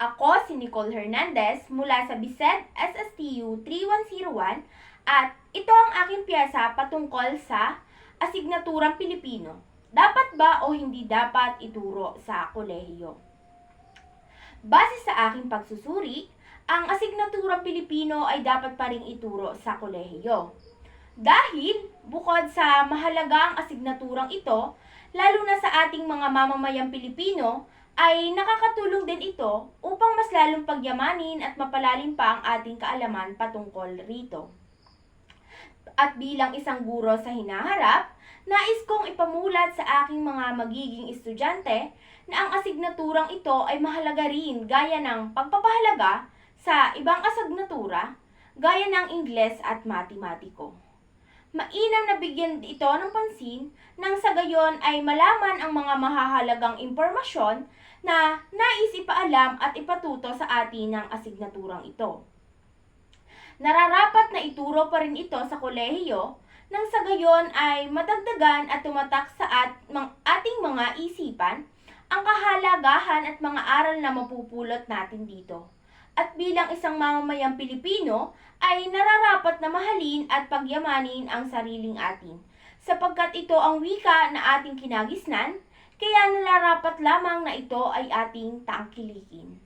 Ako si Nicole Hernandez mula sa Bised SSTU 3101 at ito ang aking piyesa patungkol sa asignaturang Pilipino. Dapat ba o hindi dapat ituro sa kolehiyo? Base sa aking pagsusuri, ang asignaturang Pilipino ay dapat pa ring ituro sa kolehiyo. Dahil bukod sa mahalagang asignaturang ito, lalo na sa ating mga mamamayang Pilipino, ay nakakatulong din ito upang mas lalong pagyamanin at mapalalim pa ang ating kaalaman patungkol rito. At bilang isang guro sa hinaharap, nais kong ipamulat sa aking mga magiging estudyante na ang asignaturang ito ay mahalaga rin gaya ng pagpapahalaga sa ibang asignatura gaya ng Ingles at Matematiko. Mainam na bigyan ito ng pansin nang sa gayon ay malaman ang mga mahahalagang impormasyon na nais ipaalam at ipatuto sa atin ng asignaturang ito. Nararapat na ituro pa rin ito sa kolehiyo nang sa gayon ay madagdagan at tumatak sa at, mang, ating mga isipan ang kahalagahan at mga aral na mapupulot natin dito. At bilang isang mamamayang Pilipino ay nararapat na mahalin at pagyamanin ang sariling atin sapagkat ito ang wika na ating kinagisnan kaya nararapat lamang na ito ay ating tangkilikin.